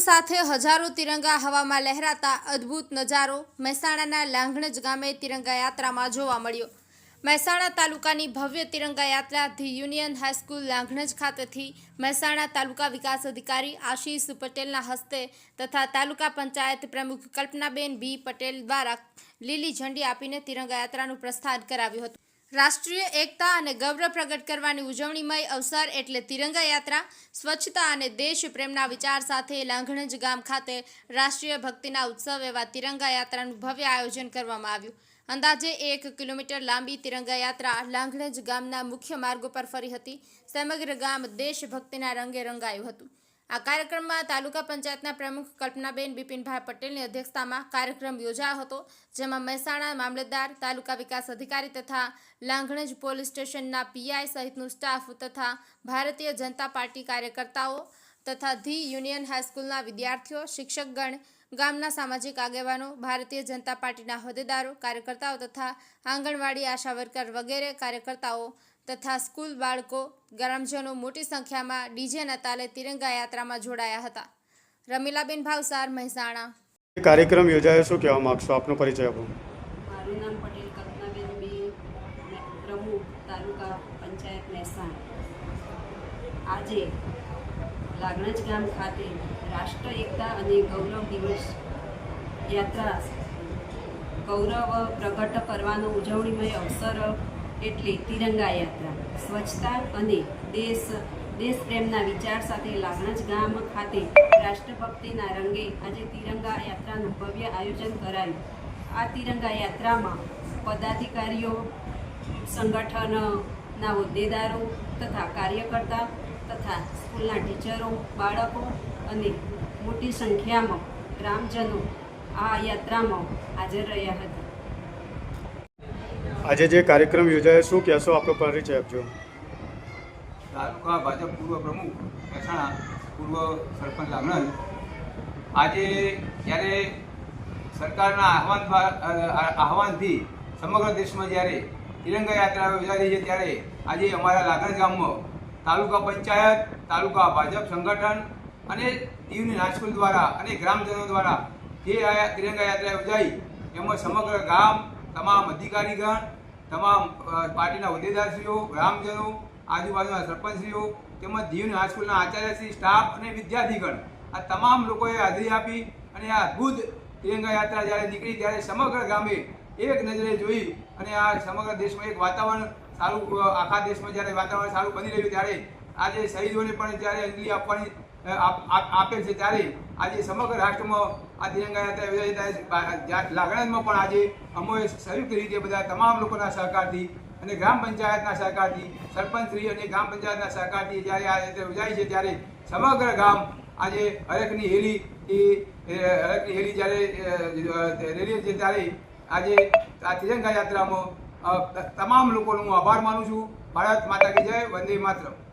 સાથે હજારો તિરંગા હવામાં લહેરાતા અદ્ભુત નજારો મહેસાણાના લાંઘણજ ગામે તિરંગા યાત્રામાં જોવા મળ્યો. મહેસાણા તાલુકાની ભવ્ય તિરંગા યાત્રા ધી યુનિયન હાઈસ્કૂલ લાંઘણજ ખાતેથી મહેસાણા તાલુકા વિકાસ અધિકારી આશીષ પટેલના હસ્તે તથા તાલુકા પંચાયત પ્રમુખ કલ્પનાબેન બી પટેલ દ્વારા લીલી ઝંડી આપીને તિરંગા યાત્રાનું પ્રસ્થાન કરાવ્યું હતું. રાષ્ટ્રીય એકતા અને ગૌરવ પ્રગટ કરવાની ઉજવણીમય અવસર એટલે તિરંગા યાત્રા, સ્વચ્છતા અને દેશ પ્રેમના વિચાર સાથે લાંઘણજ ગામ ખાતે રાષ્ટ્રીય ભક્તિના ઉત્સવ એવા તિરંગા યાત્રાનું ભવ્ય આયોજન કરવામાં આવ્યું. અંદાજે એક કિલોમીટર લાંબી તિરંગા યાત્રા લાંઘણજ ગામના મુખ્ય માર્ગો પર ફરી હતી. સમગ્ર ગામ દેશભક્તિના રંગે રંગાયું હતું. આ કાર્યક્રમમાં તાલુકા પંચાયતના પ્રમુખ કલ્પનાબેન બિપિનભાઈ પટેલની અધ્યક્ષતામાં કાર્યક્રમ યોજાયો હતો, જેમાં મહેસાણા મામલતદાર, તાલુકા વિકાસ અધિકારી તથા લાંઘણજ પોલીસ સ્ટેશનના પીઆઈ સહિતનું સ્ટાફ તથા ભારતીય જનતા પાર્ટી કાર્યકર્તાઓ તથા ધી યુનિયન હાઈસ્કૂલના વિદ્યાર્થીઓ, શિક્ષકગણ, ગામના સામાજિક આગેવાનો, ભારતીય જનતા પાર્ટીના હોદ્દેદારો, કાર્યકર્તાઓ તથા આંગણવાડી આશા વર્કર વગેરે કાર્યકર્તાઓ તથા સ્કૂલ બાળકો ગ્રામજનો મોટી સંખ્યામાં ડીજેના તાલે તિરંગા યાત્રામાં જોડાયા હતા. રમીલાબેન ભાવસાર મહેસાણા. કાર્યક્રમ યોજાયો શું કહેવા માગશો? આપનો પરિચય આપો. મારું નામ પટેલ કલ્પનાબેન બી પ્રમુખ તાલુકા પંચાયત મહેસાણા. આજે લાગણજ ગામ ખાતે રાષ્ટ્ર એકતા અને ગૌરવ દિવસ યાત્રા ગૌરવ પ્રગટ કરવાનો ઉજવણીમય અવસર એટલે તિરંગા યાત્રા, સ્વચ્છતા અને દેશ દેશ પ્રેમના વિચાર સાથે લાગણજ ગામ ખાતે રાષ્ટ્રભક્તિના રંગે આજે તિરંગા યાત્રાનું ભવ્ય આયોજન કરાયું. આ તિરંગા યાત્રામાં પદાધિકારીઓ, સંગઠનના હોદ્દેદારો તથા કાર્યકર્તા તથા સ્કૂલના ટીચરો, બાળકો અને મોટી સંખ્યામાં ગ્રામજનો આ યાત્રામાં હાજર રહ્યા હતા. આજે જે કાર્યક્રમ યોજાયો, શું કહેશો? આપનો પરિચય આપજો. તાલુકા ભાજપ પૂર્વ પ્રમુખ મહેસાણા પૂર્વ સરપંચ લાગણજ આજે જ્યારે સરકારના આહવાન આહવાનથી સમગ્ર દેશમાં જ્યારે તિરંગા યાત્રા યોજાઈ છે, ત્યારે આજે અમારા લાગણ ગામમાં તાલુકા પંચાયત, તાલુકા ભાજપ સંગઠન અને દીવની હાઈસ્કૂલ દ્વારા અને ગ્રામજનો દ્વારા જે તિરંગા યાત્રા યોજાઈ, એમાં સમગ્ર ગામ, તમામ અધિકારીગણ તમામ પાર્ટીના હોદ્દેદારશ્રીઓ, ગ્રામજનો, આજુબાજુના સરપંચશ્રીઓ તેમજ જીવન હાઈસ્કૂલના આચાર્યશ્રી સ્ટાફ અને વિદ્યાર્થીગણ આ તમામ લોકોએ હાજરી આપી અને આ અદ્ભુત તિરંગા યાત્રા જ્યારે નીકળી ત્યારે સમગ્ર ગામે એક નજરે જોઈ અને આ સમગ્ર દેશમાં એક વાતાવરણ સારું આખા દેશમાં જ્યારે વાતાવરણ સારું બની રહ્યું ત્યારે આજે શહીદોને પણ જ્યારે અંજલિ આપવાની આપ- છે ત્યારે આજે સમગ્ર રાષ્ટ્રમાં આ તિરંગા યાત્રા યોજાઈ લાગણજમાં પણ આજે અમોએ સંયુક્ત રીતે બધા તમામ લોકોના સહકારથી અને ગ્રામ પંચાયતના સહકારથી, સરપંચશ્રી અને ગ્રામ પંચાયતના સહકારથી જ્યારે આ યાત્રા યોજાઈ છે ત્યારે સમગ્ર ગામ આજે હરેકની હેલી, એ હરેકની હેલી જ્યારે રેલી છે ત્યારે આજે આ તિરંગા યાત્રામાં તમામ લોકોનો હું આભાર માનું છું. ભારત માતા કી જય, વંદે માતરમ.